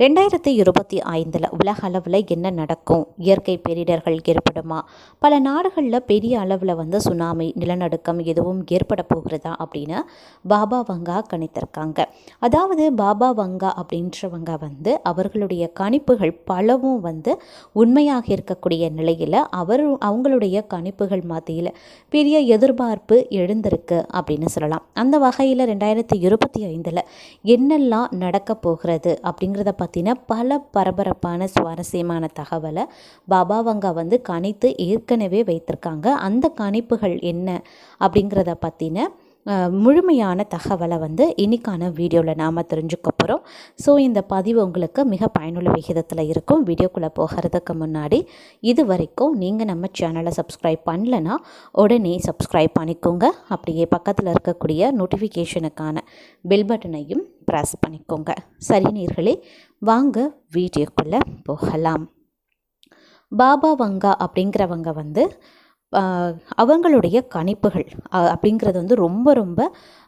ரெண்டாயிரத்தி இருபத்தி ஐந்தில் உலக அளவில் என்ன நடக்கும்? இயற்கை பேரிடர்கள் ஏற்படுமா? பல நாடுகளில் பெரிய அளவில் வந்து சுனாமி நிலநடுக்கம் எதுவும் ஏற்பட போகிறதா அப்படின்னு பாபா வங்கா கணித்திருக்காங்க. அதாவது பாபா வங்கா அப்படின்றவங்க வந்து அவர்களுடைய கணிப்புகள் பலவும் வந்து உண்மையாக இருக்கக்கூடிய நிலையில் அவர் அவங்களுடைய கணிப்புகள் மத்தியில் பெரிய எதிர்பார்ப்பு எழுந்திருக்கு அப்படின்னு சொல்லலாம். அந்த வகையில் ரெண்டாயிரத்தி இருபத்தி ஐந்தில் என்னெல்லாம் நடக்க போகிறது அப்படிங்கிறத பற்றின பல பரபரப்பான சுவாரஸ்யமான தகவலை பாபாவங்க வந்து கணித்து ஏற்கனவே வைத்திருக்காங்க. அந்த கணிப்புகள் என்ன அப்படிங்கிறத பற்றின முழுமையான தகவலை வந்து இன்னைக்கான வீடியோவில் நாம் தெரிஞ்சுக்க போகிறோம் ஸோ இந்த பதிவு உங்களுக்கு மிக பயனுள்ள விகிதத்தில் இருக்கும். வீடியோக்குள்ளே போகிறதுக்கு முன்னாடி இது வரைக்கும் நீங்கள் நம்ம சேனலை சப்ஸ்கிரைப் பண்ணலன்னா உடனே சப்ஸ்கிரைப் பண்ணிக்கோங்க. அப்படியே பக்கத்தில் இருக்கக்கூடிய நோட்டிஃபிகேஷனுக்கான பெல் பட்டனையும் ப்ரெஸ் பண்ணிக்கோங்க. சரி நீர்களே வாங்க வீடியோக்குள்ளே போகலாம். பாபா வங்கா அப்படிங்கிறவங்க வந்து அவங்களுடைய கணிப்புகள் அப்படிங்கிறது வந்து ரொம்ப ரொம்ப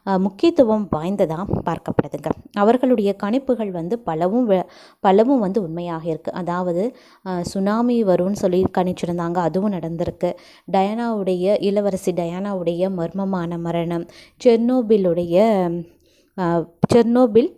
முக்கியத்துவம் வாய்ந்ததாக பார்க்கப்படுதுங்க. அவர்களுடைய கணிப்புகள் வந்து பலவும் வ- பலவும் வந்து உண்மையாக இருக்குது அதாவது சுனாமி வரும்னு சொல்லி கணிச்சிருந்தாங்க அதுவும் நடந்திருக்கு. டயானாவுடைய இளவரசி டயானாவுடைய மர்மமான மரணம் செர்னோபிலுடைய செர்னோபில்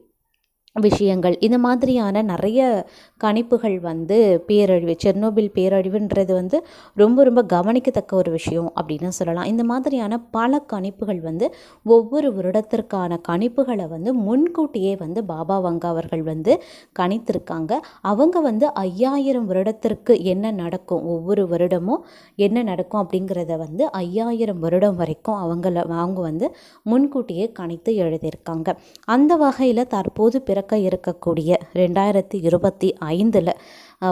விஷயங்கள். இந்த மாதிரியான நிறைய கணிப்புகள் வந்து பேரழிவு செர்னோபில் பேரழிவுன்றது வந்து ரொம்ப ரொம்ப கவனிக்கத்தக்க ஒரு விஷயம் அப்படின்னு சொல்லலாம். இந்த மாதிரியான பல கணிப்புகள் வந்து ஒவ்வொரு வருடத்திற்கான கணிப்புகளை வந்து முன்கூட்டியே வந்து பாபா வங்கா அவர்கள் வந்து கணித்திருக்காங்க. அவங்க வந்து ஐயாயிரம் வருடத்திற்கு என்ன நடக்கும் ஒவ்வொரு வருடமும் என்ன நடக்கும் அப்படிங்கிறத வந்து ஐயாயிரம் வருடம் வரைக்கும் அவங்கள அவங்க வந்து முன்கூட்டியே கணித்து எழுதியிருக்காங்க. அந்த வகையில் தற்போது பிற நடக்க இருக்கக்கூடிய ரெண்டாயிரத்தி இருபத்தி ஐந்தில்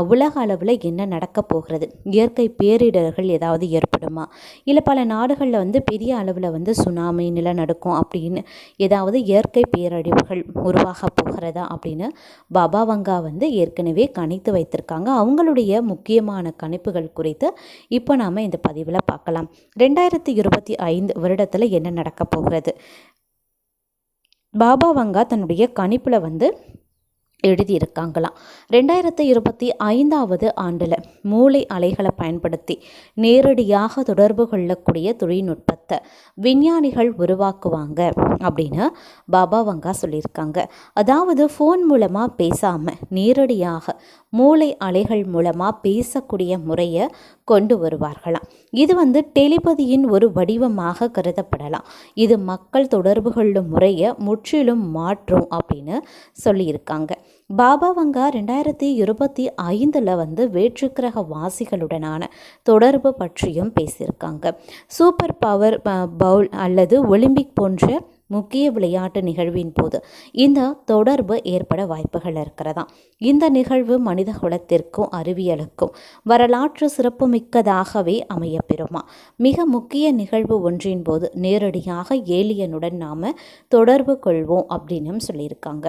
உலக அளவில் என்ன நடக்க போகிறது? இயற்கை பேரிடர்கள் ஏதாவது ஏற்படுமா? இல்லை பல நாடுகளில் வந்து பெரிய அளவில் வந்து சுனாமி நிலநடுக்கம் அப்படின்னு ஏதாவது இயற்கை பேரழிவுகள் உருவாக போகிறதா அப்படின்னு பாபா வங்கா வந்து ஏற்கனவே கணித்து வைத்திருக்காங்க. அவங்களுடைய முக்கியமான கணிப்புகள் குறித்து இப்போ நாம் இந்த பதிவில் பார்க்கலாம். ரெண்டாயிரத்தி இருபத்தி ஐந்து வருடத்தில் என்ன நடக்க போகிறது? பாபா வங்கா தன்னுடைய கணிப்பில் வந்து எழுதியிருக்காங்களாம். ரெண்டாயிரத்தி இருபத்தி ஐந்தாவது ஆண்டில் மூளை அலைகளை பயன்படுத்தி நேரடியாக தொடர்பு கொள்ளக்கூடிய தொழில்நுட்பத்தை விஞ்ஞானிகள் உருவாக்குவாங்க அப்படின்னு பாபா வங்கா சொல்லியிருக்காங்க. அதாவது ஃபோன் மூலமாக பேசாமல் நேரடியாக மூளை அலைகள் மூலமாக பேசக்கூடிய முறையை கொண்டு வருவார்களாம். இது வந்து டெலிபதியின் ஒரு வடிவமாக கருதப்படலாம். இது மக்கள் தொடர்பு கொள்ளும் முறையை முற்றிலும் மாற்றும் அப்படின்னு சொல்லியிருக்காங்க. பாபா வங்கா ரெண்டாயிரத்தி இருபத்தி ஐந்தில் வந்து வேற்றுக்கிரக வாசிகளுடனான தொடர்பு பற்றியும் பேசியிருக்காங்க. சூப்பர் பவர் பவுல் அல்லது ஒலிம்பிக் போன்ற முக்கிய விளையாட்டு நிகழ்வின் போது இந்த தொடர்பு ஏற்பட வாய்ப்புகள் இருக்கிறதா இந்த நிகழ்வு மனித குலத்திற்கும் அறிவியலுக்கும் வரலாற்று சிறப்புமிக்கதாகவே அமையப்பெறுமா. மிக முக்கிய நிகழ்வு ஒன்றின் போது நேரடியாக ஏலியனுடன் நாம் தொடர்பு கொள்வோம் அப்படின்னும் சொல்லியிருக்காங்க.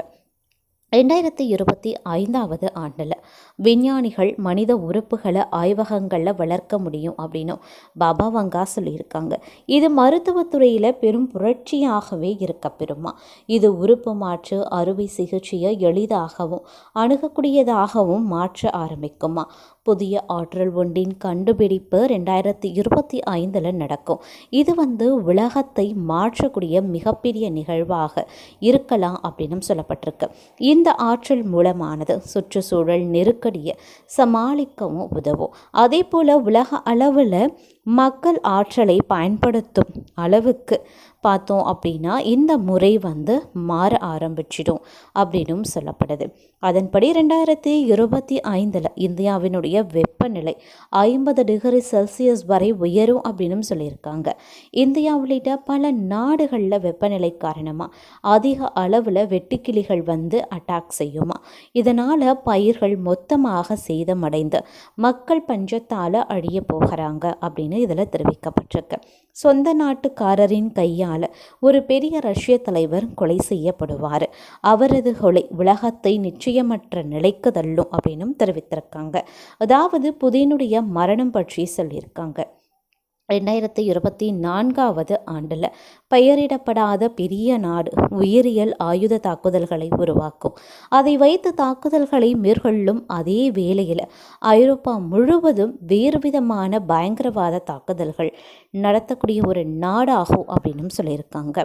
ரெண்டாயிரத்தி இருபத்தி ஐந்தாவது ஆண்டில் விஞ்ஞானிகள் மனித உறுப்புகளை ஆய்வகங்களில் வளர்க்க முடியும் அப்படின்னும் பாபா வங்கா சொல்லியிருக்காங்க. இது மருத்துவத்துறையில் பெரும் புரட்சியாகவே இருக்க பெருமா இது உறுப்பு மாற்று அறுவை சிகிச்சையை எளிதாகவும் அணுகக்கூடியதாகவும் மாற்ற ஆரம்பிக்குமா. புதிய ஆற்றல் ஒன்றின் கண்டுபிடிப்பு ரெண்டாயிரத்தி இருபத்தி ஐந்தில் நடக்கும். இது வந்து உலகத்தை மாற்றக்கூடிய மிகப்பெரிய நிகழ்வாக இருக்கலாம் அப்படின்னு சொல்லப்பட்டிருக்கு. இந்த ஆற்றல் மூலமானது சுற்றுச்சூழல் நெருக்கடியை சமாளிக்கவும் உதவும். அதே போல் உலக அளவில் மக்கள் ஆற்றலை பயன்படுத்தும் அளவுக்கு பார்த்தோம் அப்படின்னா இந்த முறை வந்து மாற ஆரம்பிச்சிடும் அப்படின்னும் சொல்லப்படுது. அதன்படி ரெண்டாயிரத்தி இருபத்தி ஐந்தில் இந்தியாவினுடைய வெப்பநிலை ஐம்பது டிகிரி செல்சியஸ் வரை உயரும் அப்படின்னும் சொல்லியிருக்காங்க. இந்தியா உள்ளிட்ட பல நாடுகளில் வெப்பநிலை காரணமாக அதிக அளவில் வெட்டுக்கிளிகள் வந்து அட்டாக் செய்யுமா? இதனால் பயிர்கள் மொத்தமாக சேதமடைந்து மக்கள் பஞ்சத்தால் அழிய போகிறாங்க அப்படின்னு இதில் தெரிவிக்கப்பட்டிருக்கு. சொந்த நாட்டுக்காரரின் கையால் ஒரு பெரிய ரஷ்ய தலைவர் கொலை செய்யப்படுவார். அவரது கொலை உலகத்தை நிச்சயமற்ற நிலைக்கு தள்ளும் அப்படின்னும் தெரிவித்திருக்காங்க. அதாவது புதினுடைய மரணம் பற்றி சொல்லியிருக்காங்க. ரெண்டாயிரத்தி இருபத்தி நான்காவது ஆண்டில் பெயரிடப்படாத பெரிய நாடு உயிரியல் ஆயுத தாக்குதல்களை உருவாக்கும். அதை வைத்து தாக்குதல்களை மேற்கொள்ளும் அதே வேளையில் ஐரோப்பா முழுவதும் வேறு விதமான பயங்கரவாத தாக்குதல்கள் நடத்தக்கூடிய ஒரு நாடாகும் அப்படின்னு சொல்லியிருக்காங்க.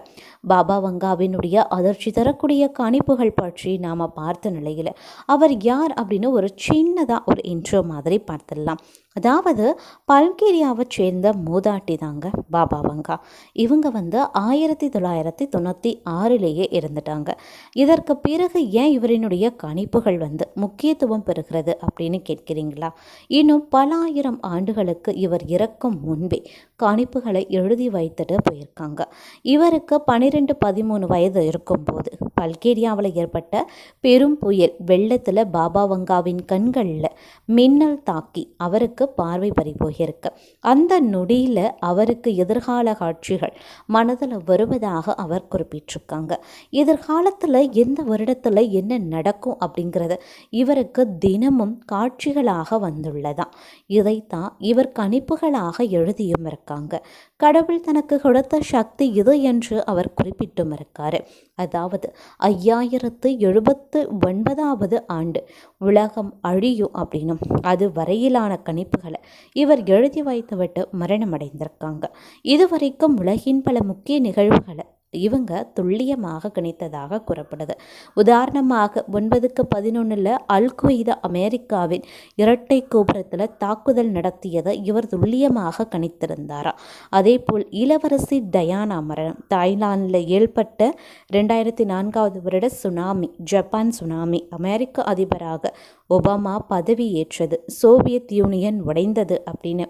பாபா வங்காவினுடைய அதிர்ச்சி தரக்கூடிய கணிப்புகள் பற்றி நாம் பார்த்த நிலையில் அவர் யார் அப்படின்னு ஒரு சின்னதாக ஒரு இன்ட்ரோ மாதிரி பார்த்துடலாம். அதாவது பல்கேரியாவை சேர்ந்த மூதாட்டி தாங்க பாபா வங்கா. இவங்க வந்து ஆயிரத்தி தொள்ளாயிரத்தி தொண்ணூற்றி ஆறிலேயே இருந்துட்டாங்க இதற்கு பிறகு ஏன் இவரினுடைய கணிப்புகள் வந்து முக்கியத்துவம் பெறுகிறது அப்படின்னு கேட்கிறீங்களா? இன்னும் பல ஆயிரம் ஆண்டுகளுக்கு இவர் இறக்கும் முன்பே கணிப்புகளை எழுதி வைத்துட்டு போயிருக்காங்க. இவருக்கு பன்னிரெண்டு பதிமூணு வயது இருக்கும்போது பல்கேரியாவில் ஏற்பட்ட பெரும் புயல் வெள்ளத்தில் பாபா வங்காவின் கண்களில் மின்னல் தாக்கி அவருக்கு பார்வை பறிபோகியிருக்கு. அந்த நொடியில் அவருக்கு எதிர்கால காட்சிகள் மனதில் வருவதாக அவர் குறிப்பிட்டிருக்காங்க. எதிர்காலத்தில் எந்த வருடத்தில் என்ன நடக்கும் அப்படிங்கிறது இவருக்கு தினமும் காட்சிகளாக வந்துள்ளதாம். இதைத்தான் இவர் கணிப்புகளாக எழுதியும் இருக்காங்க. கடவுள் தனக்கு கொடுத்த சக்தி இது என்று அவர் குறிப்பிட்டும் இருக்கார் அதாவது ஐயாயிரத்து எழுபத்து ஒன்பதாவது ஆண்டு உலகம் அழியும் அப்படின்னும் அது வரையிலான கணிப்புகளை இவர் எழுதி வைத்துவிட்டு மரணமடைந்திருக்காங்க. இதுவரைக்கும் உலகின் பல முக்கிய நிகழ்வுகளை இவங்க துல்லியமாக கணித்ததாக கூறப்படுது. உதாரணமாக ஒன்பதுக்கு பதினொன்றில் அல்கொய்தா அமெரிக்காவின் இரட்டை கோபுரத்தில் தாக்குதல் நடத்தியதை இவர் துல்லியமாக கணித்திருந்தாரா. அதேபோல் இளவரசி டயானா மரணம் தாய்லாந்தில் ஏற்பட்ட ரெண்டாயிரத்தி நான்காவது வருட சுனாமி ஜப்பான் சுனாமி அமெரிக்க அதிபராக ஒபாமா பதவியேற்றது சோவியத் யூனியன் உடைந்தது அப்படின்னு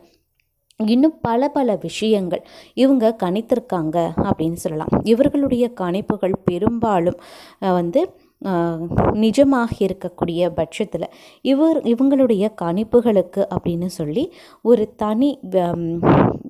இன்னும் பல பல விஷயங்கள் இவங்க கணித்திருக்காங்க அப்படின்னு சொல்லலாம். இவர்களுடைய கணிப்புகள் பெரும்பாலும் வந்து நிஜமாக இருக்கக்கூடிய பட்சத்தில் இவர் இவங்களுடைய கணிப்புகளுக்கு அப்படின்னு சொல்லி ஒரு தனி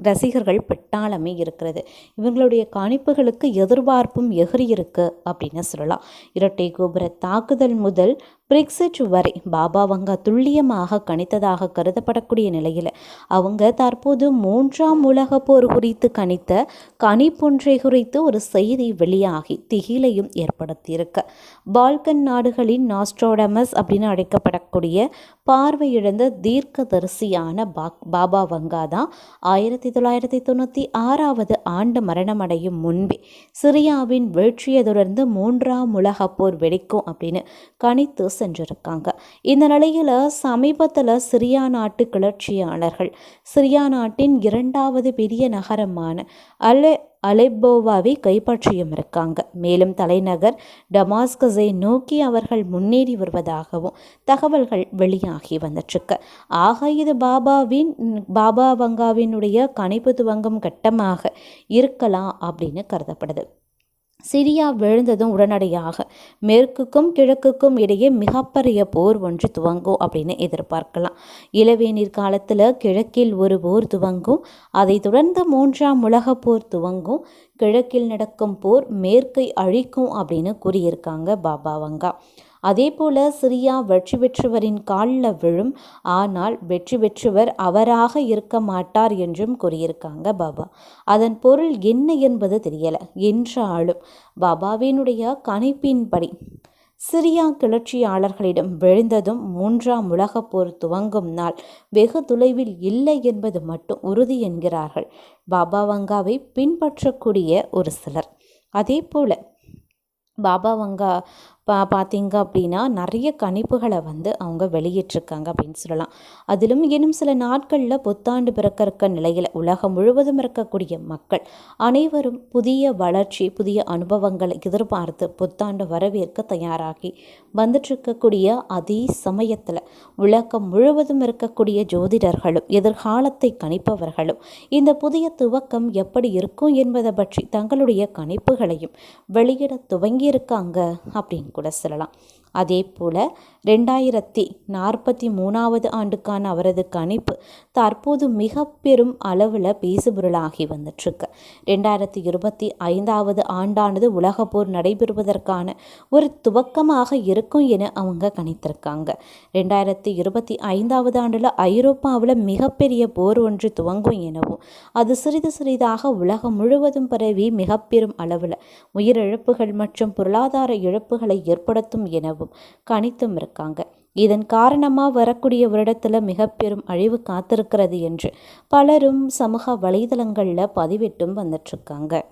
ரசிகர்கள் பெட்டாளமே இருக்கிறது. இவங்களுடைய கணிப்புகளுக்கு எதிர்பார்ப்பும் எகிரி இருக்குது அப்படின்னு சொல்லலாம். இரட்டை கோபுர தாக்குதல் முதல் பிரிக்ஸிட் வரை பாபா வங்கா துல்லியமாக கணித்ததாக கருதப்படக்கூடிய நிலையில் அவங்க தற்போது மூன்றாம் உலக போர் குறித்து கணித்த கணிப்பொன்றை குறித்து ஒரு செய்தி வெளியாகி திகிலையும் ஏற்படுத்தியிருக்கு. பால்கன் நாடுகளின் நாஸ்ட்ரோடமஸ் அப்படின்னு அழைக்கப்படக்கூடிய பார்வையிழந்த தீர்க்கதரிசியான பா பாபா வங்கா தான் ஆயிரத்தி தொள்ளாயிரத்தி தொண்ணூற்றி ஆறாவது ஆண்டு மரணமடையும் முன்பே சிரியாவின் வீழ்ச்சியை தொடர்ந்து மூன்றாம் உலக போர் வெடிக்கும் அப்படின்னு கணித்து சென்றிருக்காங்க. இந்த நிலையில் சமீபத்தில் சிரியா நாட்டு கிளர்ச்சியாளர்கள் சிரியா நாட்டின் இரண்டாவது பெரிய நகரமான அலே அலெப்போவாவை கைப்பற்றியும் இருக்காங்க. மேலும் தலைநகர் டமாஸ்கஸை நோக்கி அவர்கள் முன்னேறி வருவதாகவும் தகவல்கள் வெளியாகி வந்துட்டுருக்கு. ஆக இது பாபாவின் பாபா வங்காவினுடைய கணிப்பு துவங்கும் கட்டமாக இருக்கலாம் அப்படின்னு கருதப்படுது. சிரியா விழுந்ததும் உடனடியாக மேற்குக்கும் கிழக்குக்கும் இடையே மிகப்பெரிய போர் ஒன்று துவங்கும் அப்படின்னு எதிர்பார்க்கலாம். இளவேநீர் காலத்தில் கிழக்கில் ஒரு போர் துவங்கும் அதை தொடர்ந்து மூன்றாம் உலக போர் துவங்கும் கிழக்கில் நடக்கும் போர் மேற்கை அழிக்கும் அப்படின்னு கூறியிருக்காங்க பாபா வங்கா. அதே போல சிரியா வெற்றி பெற்றவரின் காலில் விழும் ஆனால் வெற்றி பெற்றவர் அவராக இருக்க மாட்டார் என்றும் கூறியிருக்காங்க பாபா. அதன் பொருள் என்ன என்பது தெரியலை என்றாலும் பாபாவினுடைய கணிப்பின்படி சிரியா கிளர்ச்சியாளர்களிடம் விழுந்ததும் மூன்றாம் உலகப் போர் துவங்கும் நாள் வெகு தொலைவில் இல்லை என்பது மட்டும் உறுதி என்கிறார்கள். பாபா வங்காவை பின்பற்றக்கூடிய ஒரு சிலர். அதே போல பாபா வங்கா பா பார்த்தீங்க அப்படின்னா நிறைய கணிப்புகளை வந்து அவங்க வெளியிட்டிருக்காங்க அப்படின்னு சொல்லலாம். அதிலும் இன்னும் சில நாட்களில் புத்தாண்டு பிறக்க இருக்க நிலையில் உலகம் முழுவதும் இருக்கக்கூடிய மக்கள் அனைவரும் புதிய வளர்ச்சி புதிய அனுபவங்களை எதிர்பார்த்து புத்தாண்டு வரவேற்க தயாராகி வந்துட்டுருக்கக்கூடிய அதே சமயத்தில் உலகம் முழுவதும் இருக்கக்கூடிய ஜோதிடர்களும் எதிர்காலத்தை கணிப்பவர்களும் இந்த புதிய துவக்கம் எப்படி இருக்கும் என்பதை பற்றி தங்களுடைய கணிப்புகளையும் வெளியிட துவங்கியிருக்காங்க அப்படின்னு கூட சொல்லலாம். அதே போல் ரெண்டாயிரத்தி நாற்பத்தி மூணாவது ஆண்டுக்கான அவரது கணிப்பு தற்போது மிக பெரும் அளவில் பேசுபொருளாகி வந்துட்டுருக்கு. ரெண்டாயிரத்தி இருபத்தி ஐந்தாவது ஆண்டானது உலகப்போர் நடைபெறுவதற்கான ஒரு துவக்கமாக இருக்கும் என அவங்க கணித்திருக்காங்க. ரெண்டாயிரத்தி இருபத்தி ஐந்தாவது ஆண்டில் ஐரோப்பாவில் மிகப்பெரிய போர் ஒன்று துவங்கும் எனவும் அது சிறிது சிறிதாக உலகம் முழுவதும் பரவி மிக பெரும் அளவில் உயிரிழப்புகள் மற்றும் பொருளாதார இழப்புகளை ஏற்படுத்தும் எனவும் கணித்தும் இருக்காங்க. இதன் காரணமாக வரக்கூடிய வருடத்தில் மிக பெரும் அழிவு காத்திருக்கிறது என்று பலரும் சமூக வலைதளங்களில் பதிவிட்டும் வந்துட்டுருக்காங்க